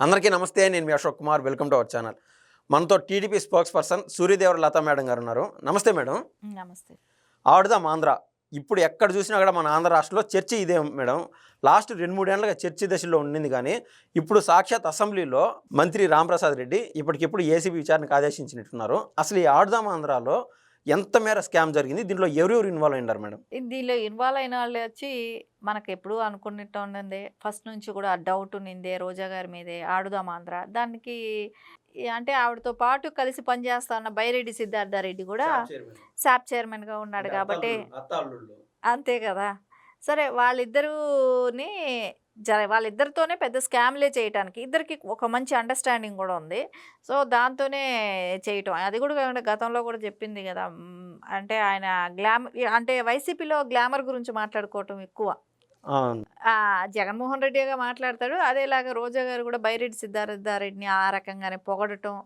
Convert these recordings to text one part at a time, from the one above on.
అందరికీ నమస్తే నేను మీ Ashok Kumar. Welcome to our channel. మనతో TDP spokesperson Suryadevara Latha madam గారు ఉన్నారు. నమస్తే మేడం. నమస్తే. ఆవిడదాం ఆంధ్ర. ఇప్పుడు ఎక్కడ చూసినా కూడా మన ఆంధ్ర రాష్ట్రంలో చర్చ ఇదే మేడం. లాస్ట్ రెండు మూడేళ్ళుగా చర్చ దశలో ఉండింది కానీ ఇప్పుడు సాక్షాత్ అసెంబ్లీలో మంత్రి రాంప్రసాద్ రెడ్డి ఇప్పటికిప్పుడు ఏసీబీ విచారణకు ఆదేశించినట్టున్నారు. అసలు ఈ ఆడుదాం ఆంధ్రాలో ఎంత మేర స్కామ్ జరిగింది? దీంట్లో ఎవరెవరు ఇన్వాల్వ్ అయినారు మేడం? దీనిలో ఇన్వాల్వ్ అయిన వాళ్ళు వచ్చి మనకు ఎప్పుడు అనుకున్నట్టు ఉన్నదే ఫస్ట్ నుంచి కూడా ఆ డౌట్ ఉన్నిందే రోజా గారి మీదే ఆడుదాం ఆంధ్ర? దానికి అంటే ఆవిడతో పాటు కలిసి పనిచేస్తా ఉన్న బైరెడ్డి సిద్ధార్థారెడ్డి కూడా శాప్ చైర్మన్గా ఉన్నాడు కాబట్టి అంతే కదా. సరే వాళ్ళిద్దరుని జర వాళ్ళిద్దరితోనే పెద్ద స్కామ్లే చేయటానికి ఇద్దరికి ఒక మంచి అండర్స్టాండింగ్ కూడా ఉంది. సో దాంతోనే చేయటం. అది కూడా కాకుండా గతంలో కూడా చెప్పింది కదా అంటే ఆయన గ్లామర్ అంటే వైసీపీలో గ్లామర్ గురించి మాట్లాడుకోవటం ఎక్కువ. జగన్మోహన్ రెడ్డిగా మాట్లాడతాడు. అదేలాగా రోజా గారు కూడా బైరెడ్డి సిద్ధార్థారెడ్డిని ఆ రకంగానే పొగడటం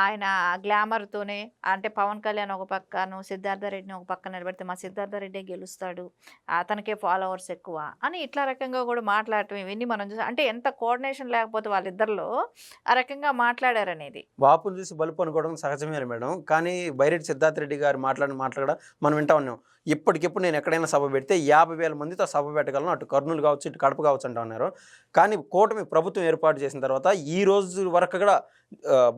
ఆయన గ్లామర్తోనే అంటే పవన్ కళ్యాణ్ ఒక పక్కను సిద్ధార్థారెడ్డిని ఒక పక్క నిలబెడితే మా సిద్ధార్థారెడ్డి గెలుస్తాడు అతనికే ఫాలోవర్స్ ఎక్కువ అని ఇట్లా రకంగా కూడా మాట్లాడటం ఇవన్నీ మనం చూసాం అంటే ఎంత కోఆర్డినేషన్ లేకపోతే వాళ్ళిద్దరిలో ఆ రకంగా మాట్లాడారనేది. వాపును చూసి బలుపు అనుకోవడం సహజమే మేడం. కానీ బైరెడ్డి సిద్ధార్థ రెడ్డి గారు మాట్లాడిన మాటలు కూడా మనం వింటా ఉన్నాం. ఇప్పటికిప్పుడు నేను ఎక్కడైనా సభ పెడితే యాభై వేల మందితో సభ పెట్టగలను. అటు కర్నూలు కావచ్చు ఇటు కడప కావచ్చు అంటున్నారు. కానీ కూటమి ప్రభుత్వం ఏర్పాటు చేసిన తర్వాత ఈ రోజు వరకు కూడా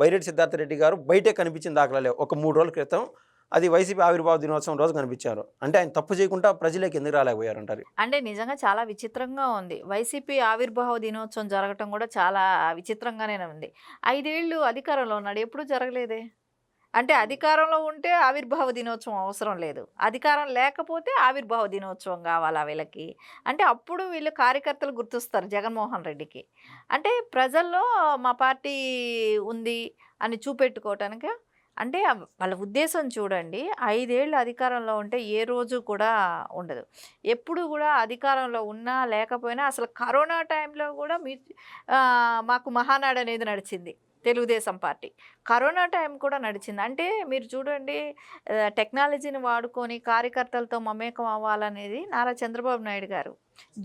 బైరెడ్డి సిద్ధార్థ రెడ్డి గారు బయటే కనిపించిన దాఖలాలే. ఒక మూడు రోజుల క్రితం అది వైసీపీ ఆవిర్భావ దినోత్సవం రోజు కనిపించారు. అంటే ఆయన తప్పు చేయకుండా ప్రజలకు ఎందుకు రాలేకపోయారంటారు? అంటే నిజంగా చాలా విచిత్రంగా ఉంది. వైసీపీ ఆవిర్భావ దినోత్సవం జరగటం కూడా చాలా విచిత్రంగానే ఉంది. ఐదేళ్ళు అధికారంలో ఉన్నాడు. ఎప్పుడూ జరగలేదే? అంటే అధికారంలో ఉంటే ఆవిర్భావ దినోత్సవం అవసరం లేదు. అధికారం లేకపోతే ఆవిర్భావ దినోత్సవం కావాలా వీళ్ళకి? అంటే అప్పుడు వీళ్ళు కార్యకర్తలు గుర్తిస్తారు జగన్మోహన్ రెడ్డికి. అంటే ప్రజల్లో మా పార్టీ ఉంది అని చూపెట్టుకోవటానికి అంటే వాళ్ళ ఉద్దేశం చూడండి ఐదేళ్ళు అధికారంలో ఉంటే ఏ రోజు కూడా ఉండదు. ఎప్పుడు కూడా అధికారంలో ఉన్నా లేకపోయినా అసలు కరోనా టైంలో కూడా మీ మాకు మహానాడు అనేది నడిచింది. తెలుగుదేశం పార్టీ. కరోనా టైం కూడా నడిచింది. అంటే మీరు చూడండి టెక్నాలజీని వాడుకొని కార్యకర్తలతో మమేకం అవ్వాలనేది నారా చంద్రబాబు నాయుడు గారు.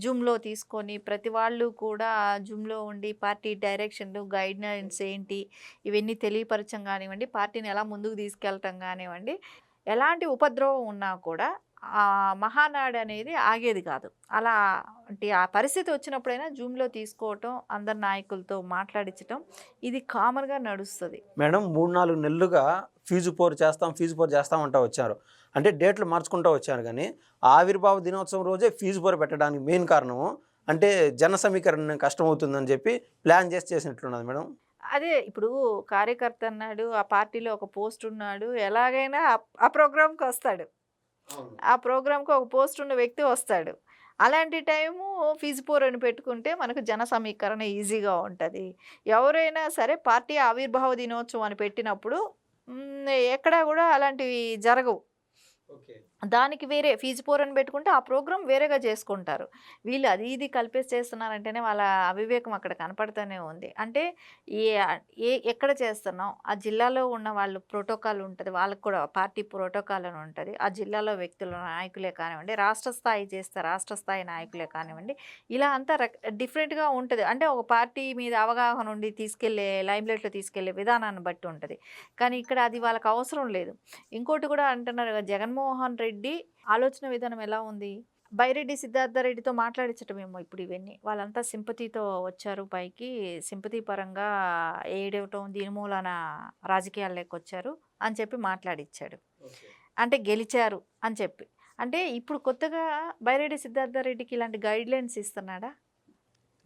జూమ్లో తీసుకొని ప్రతి వాళ్ళు కూడా జూమ్లో ఉండి పార్టీ డైరెక్షన్లు గైడ్లైన్స్ ఏంటి ఇవన్నీ తెలియపరచం కానివ్వండి పార్టీని ఎలా ముందుకు తీసుకెళ్ళటం కానివ్వండి ఎలాంటి ఉపద్రవం ఉన్నా కూడా మహానాడు అనేది ఆగేది కాదు. అలా అంటే ఆ పరిస్థితి వచ్చినప్పుడైనా జూమ్లో తీసుకోవటం అందరు నాయకులతో మాట్లాడించటం ఇది కామన్గా నడుస్తుంది. మేడం మూడు నాలుగు నెలలుగా ఫీజు పోరు చేస్తాం ఫీజు పోరు చేస్తాం అంటూ వచ్చారు. అంటే డేట్లు మార్చుకుంటూ వచ్చారు కానీ ఆవిర్భావ దినోత్సవం రోజే ఫీజు పోరు పెట్టడానికి మెయిన్ కారణం అంటే జన సమీకరణ కష్టం అవుతుందని చెప్పి ప్లాన్ చేసి చేసినట్లున్నది మేడం. అదే ఇప్పుడు కార్యకర్త అన్నాడు ఆ పార్టీలో ఒక పోస్ట్ ఉన్నాడు ఎలాగైనా ఆ ప్రోగ్రామ్కి వస్తాడు. ఆ ప్రోగ్రామ్కి ఒక పోస్ట్ ఉన్న వ్యక్తి వస్తాడు. అలాంటి టైము ఫీజు పోరని పెట్టుకుంటే మనకు జన సమీకరణ ఈజీగా ఉంటుంది. ఎవరైనా సరే పార్టీ ఆవిర్భావ దినోత్సవం అని పెట్టినప్పుడు ఎక్కడా కూడా అలాంటివి జరగవు. దానికి వేరే ఫీజు పోరని పెట్టుకుంటే ఆ ప్రోగ్రామ్ వేరేగా చేసుకుంటారు. వీళ్ళు అది ఇది కలిపేసి చేస్తున్నారంటేనే వాళ్ళ అవివేకం అక్కడ కనపడుతూనే ఉంది. అంటే ఏ ఏ ఎక్కడ చేస్తున్నాం? ఆ జిల్లాలో ఉన్న వాళ్ళు ప్రోటోకాల్ ఉంటుంది వాళ్ళకి కూడా పార్టీ ప్రోటోకాల్ అని ఉంటుంది. ఆ జిల్లాలో వ్యక్తుల నాయకులే కానివ్వండి రాష్ట్ర స్థాయి చేస్తే రాష్ట్ర స్థాయి నాయకులే కానివ్వండి ఇలా అంతా రక డిఫరెంట్గా ఉంటుంది. అంటే ఒక పార్టీ మీద అవగాహన ఉండి తీసుకెళ్ళే లైమ్లైట్లో తీసుకెళ్ళే విధానాన్ని బట్టి ఉంటుంది. కానీ ఇక్కడ అది వాళ్ళకి అవసరం లేదు. ఇంకోటి కూడా అంటున్నారు జగన్మోహన్ రెడ్డి ఆలోచన విధానం ఎలా ఉంది? బైరెడ్డి సిద్ధార్థ రెడ్డితో మాట్లాడించటమేమో ఇప్పుడు ఇవన్నీ. వాళ్ళంతా సింపతితో వచ్చారు పైకి. సింపతి పరంగా ఏడవటం దీని మూలాన రాజకీయాల్లోకి వచ్చారు అని చెప్పి మాట్లాడిచ్చాడు. అంటే గెలిచారు అని చెప్పి. అంటే ఇప్పుడు కొత్తగా బైరెడ్డి సిద్ధార్థ రెడ్డికి ఇలాంటి గైడ్ లైన్స్ ఇస్తున్నాడా?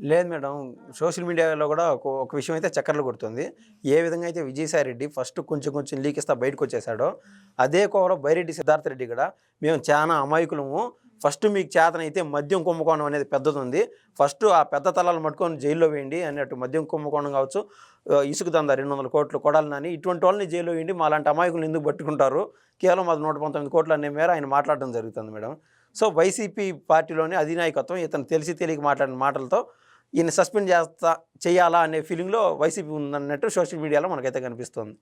లేదు మేడం. సోషల్ మీడియాలో కూడా ఒక ఒక విషయం అయితే చక్కర్లు కొడుతుంది. ఏ విధంగా అయితే విజయసాయి రెడ్డి ఫస్ట్ కొంచెం కొంచెం లీక్ ఇస్తా బయటకు వచ్చేసాడో అదే కోవలో బైరెడ్డి సిద్ధార్థ రెడ్డి కూడా మేము చాలా అమాయకులము. ఫస్ట్ మీకు చేతనైతే మద్యం కుంభకోణం అనేది పెద్దది ఉంది ఫస్ట్ ఆ పెద్ద తలాలు మట్టుకొని జైల్లో వేయండి అన్నట్టు మద్యం కుంభకోణం కావచ్చు ఇసుక దందా రెండు వందల కోట్లు కొడాలని ఇటువంటి వాళ్ళని జైల్లో వేయండి. మా లాంటి అమాయకులు ఎందుకు పట్టుకుంటారు? కేవలం అది నూట పంతొమ్మిది కోట్లు అనే మేర ఆయన మాట్లాడడం జరుగుతుంది మేడం. సో వైసీపీ పార్టీలోని అధినాయకత్వం ఇతను తెలిసి తెలియక మాట్లాడిన మాటలతో ఈయన సస్పెండ్ చేస్తా చేయాలా అనే ఫీలింగ్లో వైసీపీ ఉందన్నట్టు సోషల్ మీడియాలో మనకైతే కనిపిస్తుంది.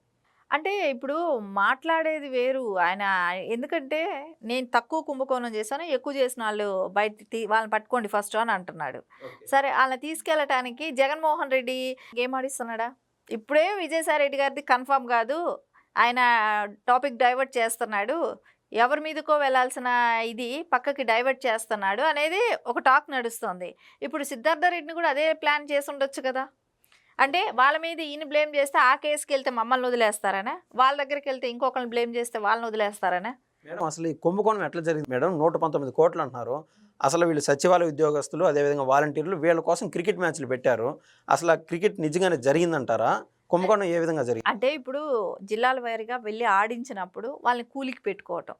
అంటే ఇప్పుడు మాట్లాడేది వేరు. ఆయన ఎందుకంటే నేను తక్కువ కుంభకోణం చేశాను ఎక్కువ చేసిన వాళ్ళు బయట తీ- వాళ్ళని పట్టుకోండి ఫస్ట్ అని అంటున్నాడు. సరే వాళ్ళని తీసుకెళ్ళటానికి జగన్మోహన్ రెడ్డి గేమ్ ఆడిస్తున్నాడా? ఇప్పుడే విజయసాయి రెడ్డి గారిది కన్ఫర్మ్ కాదు. ఆయన టాపిక్ డైవర్ట్ చేస్తున్నాడు. ఎవరి మీదకో వెళ్ళాల్సిన ఇది పక్కకి డైవర్ట్ చేస్తున్నాడు అనేది ఒక టాక్ నడుస్తుంది. ఇప్పుడు సిద్ధార్థ రెడ్డిని కూడా అదే ప్లాన్ చేసి ఉండొచ్చు కదా? అంటే వాళ్ళ మీద ఈయన బ్లేమ్ చేస్తే ఆ కేసుకి వెళ్తే మమ్మల్ని వదిలేస్తారనే? వాళ్ళ దగ్గరికి వెళ్తే ఇంకొకరిని బ్లేమ్ చేస్తే వాళ్ళని వదిలేస్తారనా? మేడం అసలు ఈ కుంభకోణం ఎట్లా జరిగింది? మేడం నూట పంతొమ్మిది కోట్లు అంటున్నారు. అసలు వీళ్ళు సచివాలయ ఉద్యోగస్తులు అదేవిధంగా వాలంటీర్లు వీళ్ళ కోసం క్రికెట్ మ్యాచ్లు పెట్టారు. అసలు ఆ క్రికెట్ నిజంగానే జరిగిందంటారా? కుంభకోణం ఏ విధంగా జరిగింది? అంటే ఇప్పుడు జిల్లాల వారీగా వెళ్ళి ఆడించినప్పుడు వాళ్ళని కూలికి పెట్టుకోవటం.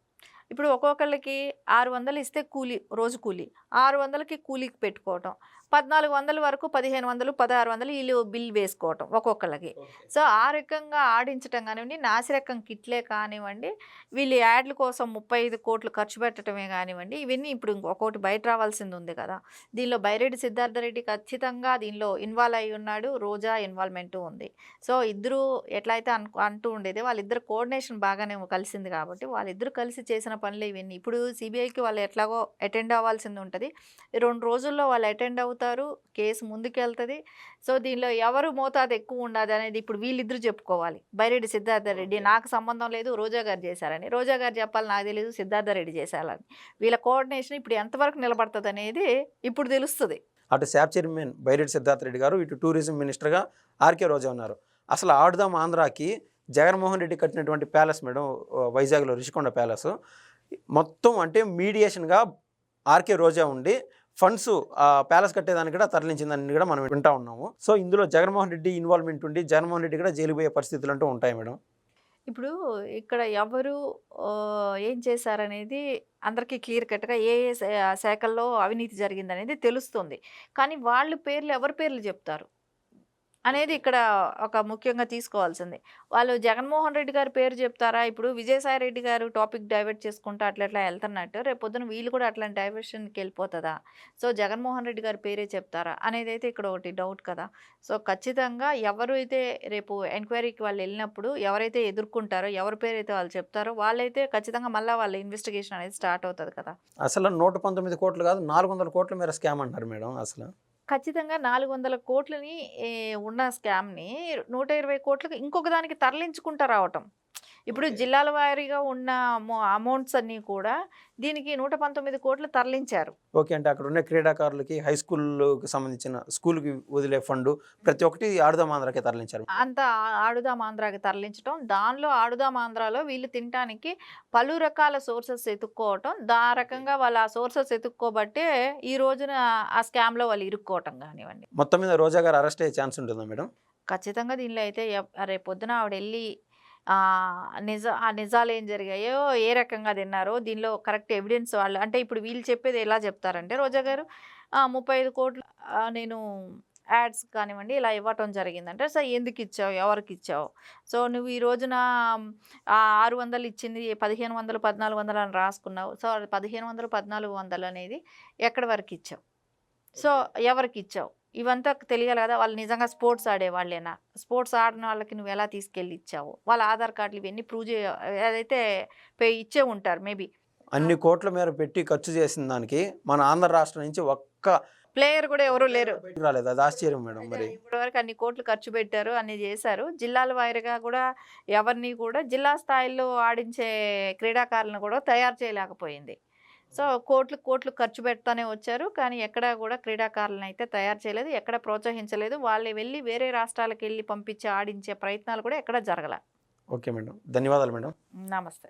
ఇప్పుడు ఒక్కొక్కళ్ళకి ఆరు వందలు ఇస్తే కూలి రోజు కూలి. ఆరు వందలకి కూలికి పెట్టుకోవటం పద్నాలుగు వందల వరకు పదిహేను వందలు పదహారు వందలు వీళ్ళు బిల్ వేసుకోవటం ఒక్కొక్కళ్ళకి. సో ఆ రకంగా ఆడించటం కానివ్వండి నాసిరకం కిట్లే కానివ్వండి వీళ్ళు యాడ్ల కోసం ముప్పై ఐదు కోట్లు ఖర్చు పెట్టడమే కానివ్వండి ఇవన్నీ ఇప్పుడు ఇంకొకటి బయట రావాల్సింది ఉంది కదా. దీనిలో బైరెడ్డి సిద్ధార్థరెడ్డి ఖచ్చితంగా దీనిలో ఇన్వాల్వ్ అయి ఉన్నాడు రోజా ఇన్వాల్వ్మెంట్ ఉంది. సో ఇద్దరు ఎట్లయితే అను అంటూ ఉండేది వాళ్ళిద్దరు కోఆర్డినేషన్ బాగానే కలిసింది కాబట్టి వాళ్ళిద్దరు కలిసి చేసిన పనులు ఇవన్నీ. ఇప్పుడు సిబిఐకి వాళ్ళు ఎట్లాగో అటెండ్ అవ్వాల్సింది ఉంటుంది. రెండు రోజుల్లో వాళ్ళు అటెండ్ అవుతారు కేసు ముందుకెళ్తుంది. సో దీనిలో ఎవరు మోతాదు ఎక్కువ ఉండదు అనేది ఇప్పుడు వీళ్ళిద్దరు చెప్పుకోవాలి. బైరెడ్డి సిద్ధార్థ రెడ్డి నాకు సంబంధం లేదు రోజా గారు చేశారని. రోజా గారు చెప్పాలి నాకు తెలియదు సిద్ధార్థ రెడ్డి చేశారని. వీళ్ళ కోఆర్డినేషన్ ఇప్పుడు ఎంతవరకు నిలబడుతుంది అనేది ఇప్పుడు తెలుస్తుంది. అటు శాప్ చైర్మన్ బైరెడ్డి సిద్ధార్థ రెడ్డి గారు ఇటు టూరిజం మినిస్టర్గా ఆర్కే రోజా ఉన్నారు. అసలు ఆడుదాం ఆంధ్రాకి జగన్మోహన్ రెడ్డి కట్టినటువంటి ప్యాలెస్ మేడం వైజాగ్లో రిషికొండ ప్యాలెస్. మొత్తం అంటే మీడియేషన్గా ఆర్కే రోజా ఉండి ఫండ్స్ ప్యాలెస్ కట్టేదానికి కూడా తరలించిందని కూడా మనం వింటా ఉన్నాము. సో ఇందులో జగన్మోహన్ రెడ్డి ఇన్వాల్వ్మెంట్ ఉండి జగన్మోహన్ రెడ్డి కూడా జైలు పోయే పరిస్థితులు అంటూ ఉంటాయి మేడం. ఇప్పుడు ఇక్కడ ఎవరు ఏం చేశారనేది అందరికీ క్లియర్ కట్గా ఏ ఏ శా- శాఖల్లో అవినీతి జరిగిందనేది తెలుస్తుంది. కానీ వాళ్ళ పేర్లు ఎవరి పేర్లు చెప్తారు? అనేది ఇక్కడ ఒక ముఖ్యంగా తీసుకోవాల్సింది. వాళ్ళు జగన్మోహన్ రెడ్డి గారి పేరు చెప్తారా? ఇప్పుడు విజయసాయి రెడ్డి గారు టాపిక్ డైవర్ట్ చేసుకుంటూ అట్లా అట్లా వెళ్తున్నట్టు రేపు పొద్దున వీళ్ళు కూడా అట్లాంటి డైవర్షన్కి వెళ్ళిపోతుందా? సో జగన్మోహన్ రెడ్డి గారి పేరే చెప్తారా? అనేది అయితే ఇక్కడ ఒకటి డౌట్ కదా. సో ఖచ్చితంగా ఎవరు అయితే రేపు ఎంక్వైరీకి వాళ్ళు వెళ్ళినప్పుడు ఎవరైతే ఎదుర్కొంటారో ఎవరి పేరు అయితే వాళ్ళు చెప్తారో వాళ్ళైతే ఖచ్చితంగా మళ్ళీ వాళ్ళ ఇన్వెస్టిగేషన్ అనేది స్టార్ట్ అవుతుంది కదా. అసలు నూట పంతొమ్మిది కోట్లు కాదు నాలుగు వందల కోట్ల మేర స్కామ్ అంటారు మేడం అసలు. ఖచ్చితంగా నాలుగు వందల కోట్లని ఉన్న స్కామ్ని నూట ఇరవై కోట్లకు ఇంకొక దానికి తరలించుకుంటా రావటం. ఇప్పుడు. జిల్లాల వారీగా ఉన్న అమౌంట్స్ అన్నీ కూడా దీనికి నూట పంతొమ్మిది కోట్లు తరలించారు. ఓకే. అంటే అక్కడ ఉన్న క్రీడాకారులకి హై స్కూల్కి సంబంధించిన స్కూల్కి వదిలే ఫండ్ ప్రతి ఒక్కటి ఆడుదాం ఆంధ్రాకి తరలించారు. అంత ఆడుదాం ఆంధ్రాకి తరలించడం దానిలో ఆడుదాం ఆంధ్రాలో వీళ్ళు తినటానికి పలు రకాల సోర్సెస్ ఎత్తుక్కోవటం దా రకంగా వాళ్ళు ఆ సోర్సెస్ ఎత్తుక్కోబట్టే ఈ రోజున ఆ స్కామ్లో వాళ్ళు ఇరుక్కోవటం కానివ్వండి. మొత్తం మీద రోజా గారు అరెస్ట్ అయ్యే ఛాన్స్ ఉంటుందా మేడం? ఖచ్చితంగా దీనిలో అయితే రేపు పొద్దున ఆవిడ వెళ్ళి నిజ ఆ నిజాలు ఏం జరిగాయో ఏ రకంగా తిన్నారో దీనిలో కరెక్ట్ ఎవిడెన్స్ వాళ్ళు అంటే ఇప్పుడు వీళ్ళు చెప్పేది ఎలా చెప్తారంటే రోజా గారు "ఆ, ముప్పై ఐదు కోట్లు నేను యాడ్స్ కానివ్వండి ఇలా ఇవ్వటం జరిగిందంటే. సో ఎందుకు ఇచ్చావు ఎవరికి ఇచ్చావు? సో నువ్వు ఈ రోజున ఆరు వందలు ఇచ్చింది పదిహేను వందలు పద్నాలుగు వందలు అని రాసుకున్నావు. సో పదిహేను వందలు పద్నాలుగు వందలు అనేది ఎక్కడి వరకు ఇచ్చావు? సో ఎవరికి ఇచ్చావు? ఇవంతా తెలియాలి కదా వాళ్ళు నిజంగా స్పోర్ట్స్ ఆడే వాళ్ళేనా స్పోర్ట్స్ ఆడిన వాళ్ళకి నువ్వు ఎలా తీసుకెళ్ళి ఇచ్చావు? వాళ్ళ ఆధార్ కార్డులు ఇవన్నీ ప్రూవ్ చే అదైతే పే ఇచ్చే ఉంటారు మేబీ. అన్ని కోట్ల మేర పెట్టి ఖర్చు చేసిన దానికి మన ఆంధ్ర రాష్ట్రం నుంచి ఒక్క ప్లేయర్ కూడా ఎవరు లేరు. రాలేదు? అది ఆశ్చర్యం మేడం మరి. ఇప్పటివరకు అన్ని కోట్లు ఖర్చు పెట్టారు అన్ని చేశారు. జిల్లాల వారీగా కూడా ఎవరిని కూడా జిల్లా స్థాయిలో ఆడించే క్రీడాకారులను కూడా తయారు చేయలేకపోయింది. సో కోట్లు కోట్లు ఖర్చు పెడతానే వచ్చారు. కానీ ఎక్కడా కూడా క్రీడాకారులను అయితే తయారు చేయలేదు. ఎక్కడ ప్రోత్సహించలేదు. వాళ్ళు వెళ్ళి వేరే రాష్ట్రాలకు వెళ్ళి పంపించి ఆడించే ప్రయత్నాలు కూడా ఎక్కడ జరగల. Okay madam. ధన్యవాదాలు మేడం. నమస్తే.